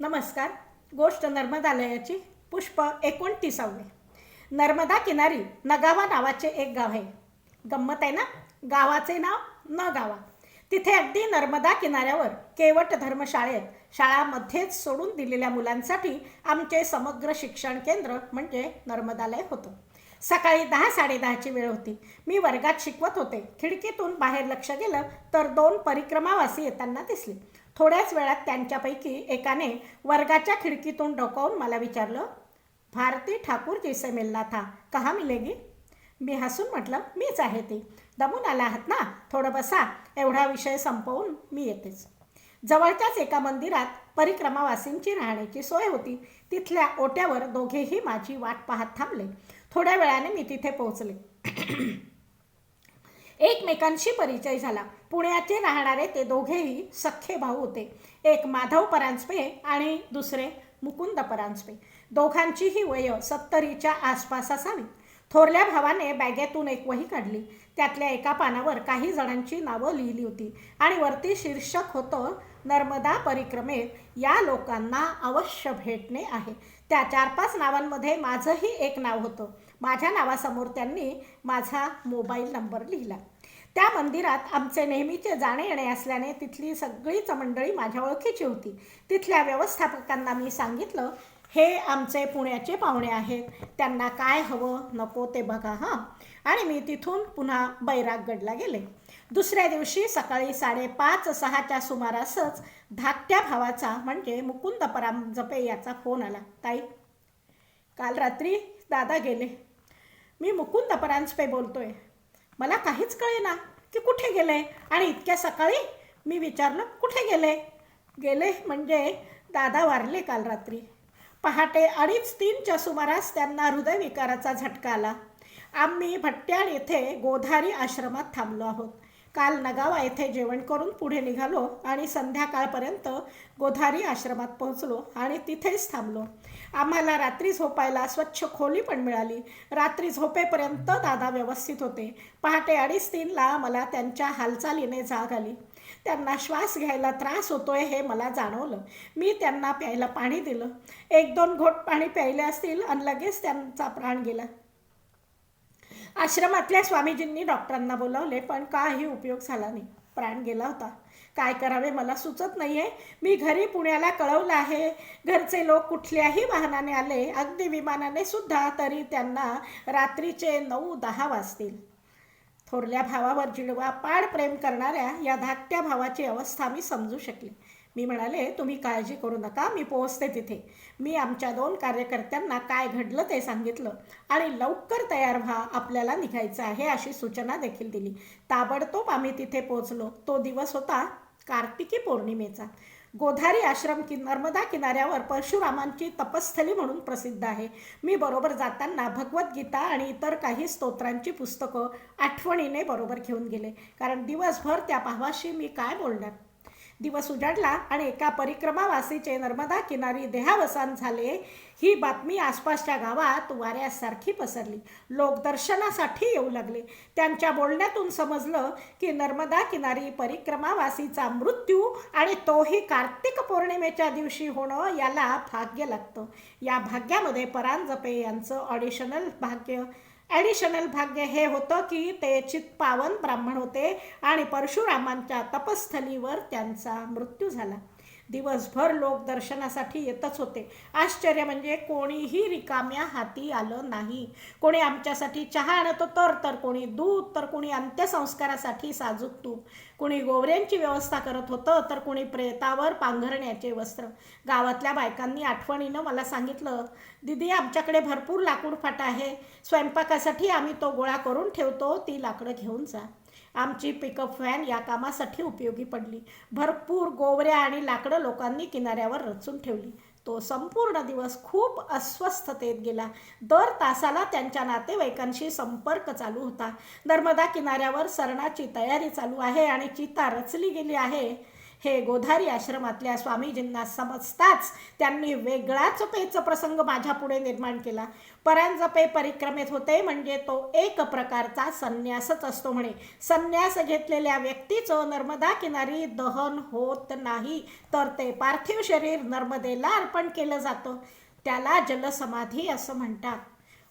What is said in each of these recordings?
नमस्कार. गोष्ट नर्मदालयाची पुष्प एकोणतीसावे. नर्मदा किनारी नगावा नावाचे एक गाव आहे. गंमत आहे ना? गावाचे नाव न गावा तिथे अगदी नर्मदा किनाऱ्यावर केवट धर्मशाळेत शाळामध्येच सोडून दिलेल्या मुलांसाठी आमचे समग्र शिक्षण केंद्र म्हणजे नर्मदालय होतं. सकाळी दहा साडेदहाची वेळ होती. मी वर्गात शिकवत होते. खिडकीतून बाहेर लक्ष गेलं तर दोन परिक्रमावासी येताना दिसले. थोड्याच वेळात त्यांच्यापैकी एकाने वर्गाच्या खिडकीतून डोकावून मला विचारलं भारती ठाकूर जिसे मिलना था कहा मिलेगी? मी हसून म्हटलं मीच आहे ती. दमून आला आहात ना? थोडं बसा एवढा विषय संपवून मी येतेच. जवळच्याच एका मंदिरात परिक्रमावासींची राहण्याची सोय होती. तिथल्या ओट्यावर दोघेही माझी वाट पाहत थांबले. थोड्या वेळाने मी तिथे पोहोचले. एकमेकांशी परिचय झाला. पुण्याचे राहणारे ते दोघेही सख्खे भाऊ होते. एक माधव परांजपे आणि दुसरे मुकुंद परांजपे. दोघांचीही वय सत्तरीच्या आसपास असावी. थोरल्या भावाने बॅगेतून एक वही काढली. त्यातल्या एका पानावर काही जणांची नावं लिहिली होती आणि वरती शीर्षक होतं नर्मदा परिक्रमेत या लोकांना अवश्य भेटणे आहे. त्या चार पाच नावांमध्ये माझंही एक नाव होतं. माझ्या नावासमोर त्यांनी माझा मोबाईल नंबर लिहिला. त्या मंदिरात आमचे नेहमीचे जाणे येणे असल्याने तिथली सगळीच मंडळी माझ्या ओळखीची होती. तिथल्या व्यवस्थापकांना मी सांगितलं हे आमचे पुण्याचे पाहुणे आहेत. त्यांना काय हवं नको ते बघा हां. आणि मी तिथून पुन्हा बैरागगडला गेले. दुसऱ्या दिवशी सकाळी साडेपाच सहाच्या सुमारासच धाकट्या भावाचा म्हणजे मुकुंद परामजपे याचा फोन आला. ताई काल रात्री दादा गेले. मी मुकुंद परांजपे बोलतोय. मला काहीच कळेना की कुठे गेले आणि इतक्या सकाळी मी विचारलं कुठे गेले गेले म्हणजे दादा वारले काल रात्री. पहाटे अडीच तीनच्या सुमारास त्यांना हृदयविकाराचा झटका आला. आम्ही भट्ट्याळ येथे गोधारी आश्रमात थांबलो आहोत. काल नगावा येथे जेवण करून पुढे निघालो आणि संध्याकाळपर्यंत गोधारी आश्रमात पोहोचलो आणि तिथेच थांबलो. आम्हाला रात्री झोपायला स्वच्छ खोली पण मिळाली. रात्री झोपेपर्यंत दादा व्यवस्थित होते. पहाटे अडीच तीनला मला त्यांच्या हालचालीने जाग आली. त्यांना श्वास घ्यायला त्रास होतोय हे मला जाणवलं. मी त्यांना प्यायला पाणी दिलं. एक दोन घोट पाणी प्यायले असतील आणि लगेच त्यांचा प्राण गेला. आश्रमातल्या स्वामीजींनी डॉक्टरांना बोलावले पण काही उपयोग झाला नाही. प्राण गेला होता. काय करावे मला सुचत नाही आहे मी घरी पुण्याला कळवलं आहे. घरचे लोक कुठल्याही वाहनाने आले अगदी विमानाने सुद्धा तरी त्यांना रात्रीचे नऊ दहा वाजतील. थोरल्या भावावर जिडवा पाड प्रेम करणाऱ्या या धाकट्या भावाची अवस्था मी समजू शकले. मी म्हणाले तुम्ही काळजी करू नका मी पोहोचते तिथे. मी आमच्या दोन कार्यकर्त्यांना काय घडलं ते सांगितलं. आणि लवकर तयार व्हा आपल्याला निघायचं आहे अशी सूचना देखील दिली. ताबडतोब आम्ही तिथे पोहोचलो. तो दिवस होता कार्तिकी पौर्णिमेचा. गोधारी आश्रम कि नर्मदा किनाऱ्यावर परशुरामांची तपस्थली म्हणून प्रसिद्ध आहे. मी बरोबर जाताना भगवद्गीता आणि इतर काही स्तोत्रांची पुस्तकं आठवणीने बरोबर घेऊन गेले. कारण दिवसभर त्या भावाशी मी काय बोलणार? दिवस उजाडला आणि एका परिक्रमावासीचे नर्मदा किनारी देहावसान झाले ही बातमी आसपासच्या गावात वाऱ्यासारखी पसरली. लोक दर्शनासाठी येऊ लागले. त्यांच्या बोलण्यातून समजलं की नर्मदा किनारी परिक्रमावासीचा मृत्यू आणि तोही कार्तिक पौर्णिमेच्या दिवशी होणं याला भाग्य लागतं. या भाग्यामध्ये परांजपे यांचं ऑडिशनल भाग्य. ॲडिशनल भाग्य हे होतं की ते चित्पावन ब्राह्मण होते आणि परशुरामांच्या तपस्थलीवर त्यांचा मृत्यू झाला. दिवसभर लोक दर्शनासाठी येतच होते. आश्चर्य म्हणजे कोणीही रिकाम्या हाती आलं नाही. कोणी आमच्यासाठी चहा आणत तर तर कोणी दूध तर कोणी अंत्यसंस्कारासाठी साजूक तूप. कोणी गोवऱ्यांची व्यवस्था करत होतं तर कोणी प्रेतावर पांघरण्याचे वस्त्र. गावातल्या बायकांनी आठवणीनं मला सांगितलं दिदी आमच्याकडे भरपूर लाकूड फाटा आहे. स्वयंपाकासाठी आम्ही तो गोळा करून ठेवतो ती लाकडं घेऊन जा. आमची पिकअप व्हॅन या कामासाठी उपयोगी पडली. भरपूर गोवऱ्या आणि लाकडं लोकांनी किनाऱ्यावर रचून ठेवली. तो संपूर्ण दिवस खूप अस्वस्थतेत गेला. दर तासाला त्यांच्या नातेवाईकांशी संपर्क चालू होता. नर्मदा किनाऱ्यावर सरणाची तयारी चालू आहे आणि चिता रचली गेली आहे. हे गोधारी आश्रमातल्या स्वामीजींना समजताच त्यांनी वेगळाच पेच प्रसंग माझ्या पुढे निर्माण केला. परांजपे परिक्रमेत होते म्हणजे तो एक प्रकारचा संन्यासच असतो म्हणे. संन्यास घेतलेल्या व्यक्तीचं नर्मदा किनारी दहन होत नाही तर ते पार्थिव शरीर नर्मदेला अर्पण केलं जातं. त्याला जलसमाधी असं म्हणतात.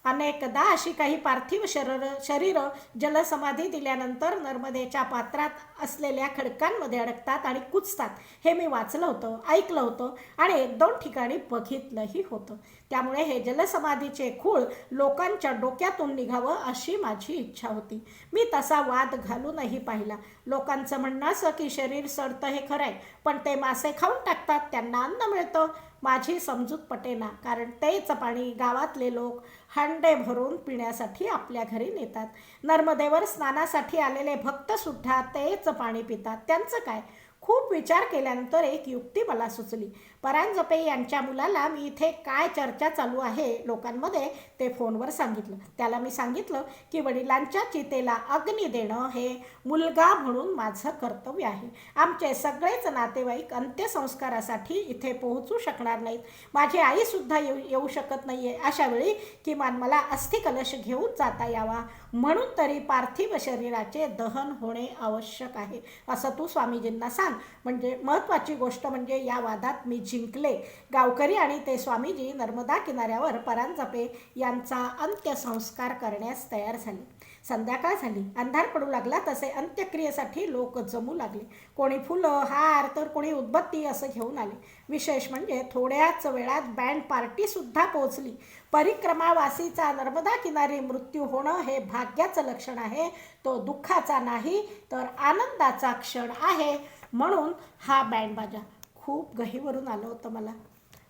अनेकदा अशी काही पार्थिव शरीर शरीर जलसमाधी दिल्यानंतर नर्मदेच्या पात्रात असलेल्या खडकांमध्ये अडकतात आणि कुचतात हे मी वाचलं होतं ऐकलं होतं आणि एक दोन ठिकाणी बघितलंही होतं. त्यामुळे हे जलसमाधीचे खूळ लोकांच्या डोक्यातून निघावं अशी माझी इच्छा होती. मी तसा वाद घालूनही पाहिला. लोकांचं म्हणणं असं की शरीर सडतं हे खरं आहे पण ते मासे खाऊन टाकतात त्यांना अन्न मिळतं. माझी समजूत पटेना कारण तेच पाणी गावातले लोक हंडे भरून पिण्यासाठी आपल्या घरी नेतात. नर्मदेवर स्नानासाठी आलेले भक्तसुद्धा तेच पाणी पितात. त्यांचं काय? खूप विचार केल्यानंतर एक युक्ती मला सुचली. परांजपे यांच्या मुलाला मी इथे काय चर्चा चालू आहे लोकांमध्ये ते फोनवर सांगितलं. त्याला मी सांगितलं की वडिलांच्या चितेला अग्नी देणं हे मुलगा म्हणून माझं कर्तव्य आहे. आमचे सगळेच नातेवाईक अंत्यसंस्कारासाठी इथे पोहोचू शकणार नाहीत. माझी आईसुद्धा येऊ येऊ शकत नाही आहे अशा वेळी किमान मला अस्थिकलश घेऊन जाता यावा. म्हणून तरी पार्थिव शरीराचे दहन होणे आवश्यक आहे. असं तू स्वामीजींना सांग. म्हणजे महत्त्वाची गोष्ट म्हणजे या वादात मी जिंकले. गावकरी आणि ते स्वामीजी नर्मदा किनाऱ्यावर परांजपे यांचा अंत्यसंस्कार करण्यास तयार झाले. संध्याकाळ झाली. अंधार पडू लागला तसे अंत्यक्रियेसाठी लोक जमू लागले. कोणी फुलं हार तर कोणी उदबत्ती असं घेऊन आले. विशेष म्हणजे थोड्याच वेळात बँड पार्टीसुद्धा पोहोचली. परिक्रमावासीचा नर्मदा किनारी मृत्यू होणं हे भाग्याचं लक्षण आहे. तो दुःखाचा नाही तर आनंदाचा क्षण आहे म्हणून हा बँड बाजा. खूप गहीवरून आलं होतं मला.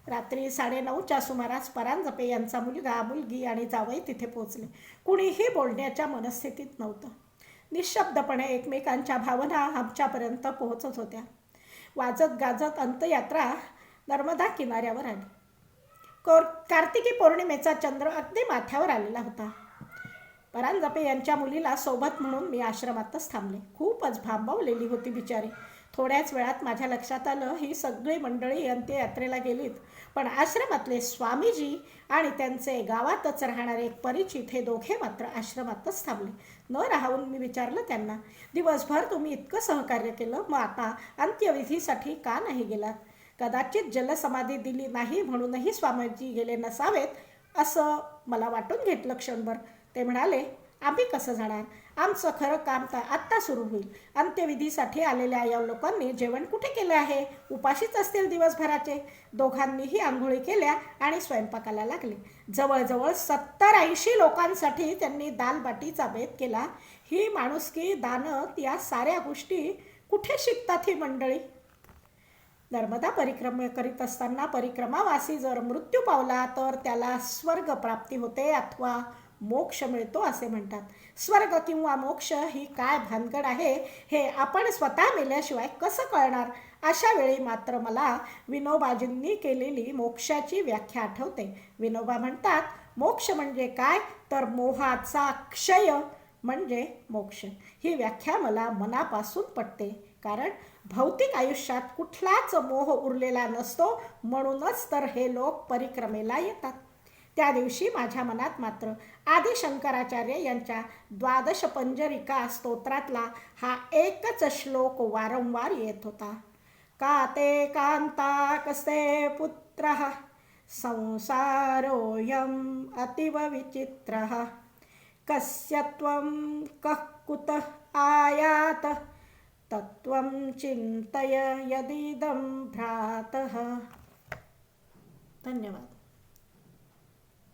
रात्री साडेनऊच्या सुमारास परांजपे यांचा मुलगा मुलगी आणि जावई तिथे पोचले कुणीही बोलण्याच्या मनस्थितीत नव्हतं. निशब्दपणे एकमेकांच्या भावना आमच्यापर्यंत पोहोचत होत्या. वाजत गाजत अंतयात्रा नर्मदा किनाऱ्यावर आली. कोर कार्तिकी पौर्णिमेचा चंद्र अगदी माथ्यावर आलेला होता. परांजपे यांच्या मुलीला सोबत म्हणून मी आश्रमातच थांबले. खूपच भांबवलेली होती बिचारी. थोड्याच वेळात माझ्या लक्षात आलं ही सगळी मंडळी अंत्ययात्रेला गेलीत. पण आश्रमातले स्वामीजी आणि त्यांचे गावातच राहणारे एक परिचित हे दोघे मात्र आश्रमातच थांबले. न राहून मी विचारलं त्यांना दिवसभर तुम्ही इतकं सहकार्य केलं मग आता अंत्यविधीसाठी का नाही गेलात? कदाचित जलसमाधी दिली नाही म्हणूनही स्वामीजी गेले नसावेत असं मला वाटून घेतलं क्षणभर ते म्हणाले आम्ही कसं जाणार? आमचं खरं काम तर आत्ता सुरू होईल. अंत्यविधीसाठी आलेल्या या लोकांनी जेवण कुठे केलं आहे? उपाशीच असतील दिवसभराचे. दोघांनीही आंघोळी केल्या आणि स्वयंपाकाला लागले. जवळजवळ सत्तर ऐंशी लोकांसाठी त्यांनी दालबाटीचा बेत केला. ही माणुसकी दानत या साऱ्या गोष्टी कुठे शिकतात ही मंडळी? नर्मदा परिक्रमा करीत असताना परिक्रमावासी जर मृत्यू पावला तर त्याला स्वर्ग प्राप्ती होते अथवा मोक्ष मिळतो असे म्हणतात. स्वर्ग किंवा मोक्ष ही काय भानगड आहे हे आपण स्वतः मेल्याशिवाय कसं कळणार? अशा वेळी मात्र मला विनोबाजींनी केलेली मोक्षाची व्याख्या आठवते. विनोबा म्हणतात मोक्ष म्हणजे काय? तर मोहाचा क्षय म्हणजे मोक्ष. ही व्याख्या मला मनापासून पटते. कारण भौतिक आयुष्यात कुठलाच मोह उरलेला नसतो म्हणूनच तर हे लोक परिक्रमेला येतात. त्या दिवशी माझ्या मनात मात्र आदि शंकराचार्य यांच्या द्वादश पंजरिका स्तोत्रातला हा एकच श्लोक वारंवार येत होता. का ते कांता कसे पुत्र? संसारोऽयम् अतीव विचित्र। कस्य त्वं कः कुतः आयात? तत्त्वं चिन्तय यदिदं भ्रातः। धन्यवाद।